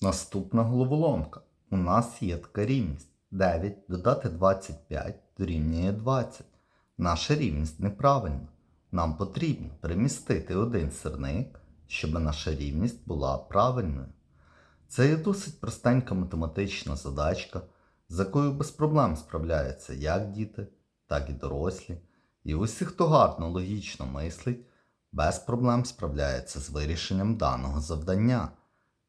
Наступна головоломка. У нас є така рівність. 9 додати 25 дорівнює 20. Наша рівність неправильна. Нам потрібно перемістити один сирник, щоб наша рівність була правильною. Це є досить простенька математична задачка, з якою без проблем справляються як діти, так і дорослі. І усі, хто гарно логічно мислить, без проблем справляється з вирішенням даного завдання.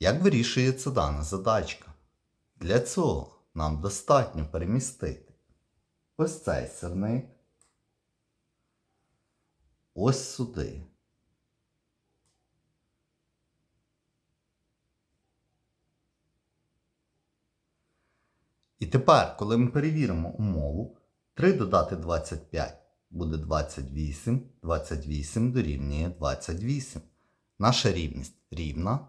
Як вирішується дана задачка? Для цього нам достатньо перемістити ось цей сирник ось сюди. І тепер, коли ми перевіримо умову, 3 додати 25 буде 28, 28 дорівнює 28. Наша рівність рівна,